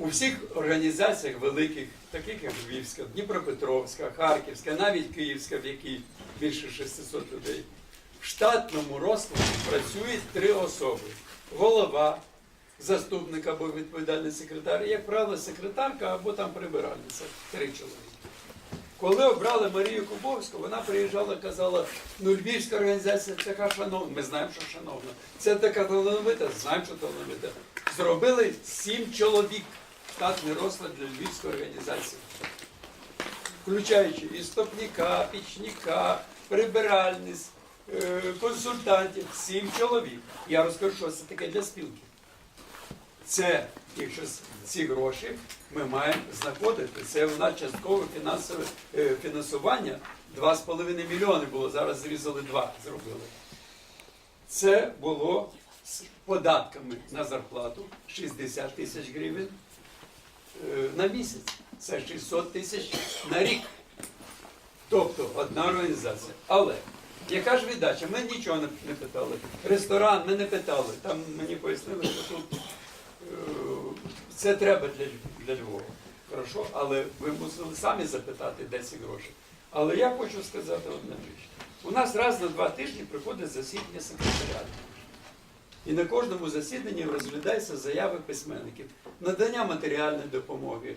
У всіх організаціях великих, таких як Львівська, Дніпропетровська, Харківська, навіть Київська, в якій більше 600 людей, в штатному розкладі працюють три особи: голова, заступник або відповідальний секретар, і, як правило, секретарка або там прибиральниця. Три чоловіки. Коли обрали Марію Кубовську, вона приїжджала і казала, ну Львівська організація така шановна, ми знаємо, що шановна. Це така талановита, знаємо, що талановита. Зробили сім чоловік штатний розклад для Львівської організації, включаючи і стопника, пічника, прибиральниць, е, консультантів, сім чоловік. Я розкажу, що це таке для спілки. Це, якщо ці гроші ми маємо знаходити, це у нас часткове фінансове е, фінансування. 2,5 мільйони було, зараз зрізали 2, зробили. Це було з податками на зарплату 60 тисяч гривень на місяць. Це 600 тисяч на рік. Тобто одна організація. Але яка ж віддача? Ми нічого не, питали. Ресторан ми не питали. Там мені пояснили, що тут е, це треба для, для Львова. Хорошо? Але ви мусили самі запитати, де ці гроші. Але я хочу сказати одне річ. У нас раз на два тижні приходить засідання секретаріату. І на кожному засіданні розглядаються заяви письменників, надання матеріальної допомоги,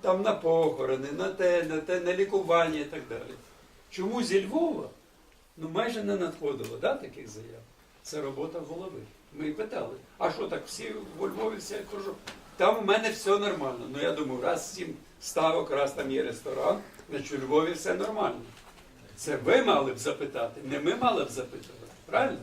там на похорони, на те, на те, на лікування і так далі. Чому зі Львова ну майже не надходило да, таких заяв? Це робота голови. Ми питали, а що так, всі у Львові всі я кажу, там у мене все нормально. Ну я думаю, раз сім ставок, раз там є ресторан, значить у Львові все нормально. Це ви мали б запитати, не ми мали б запитувати. Правильно?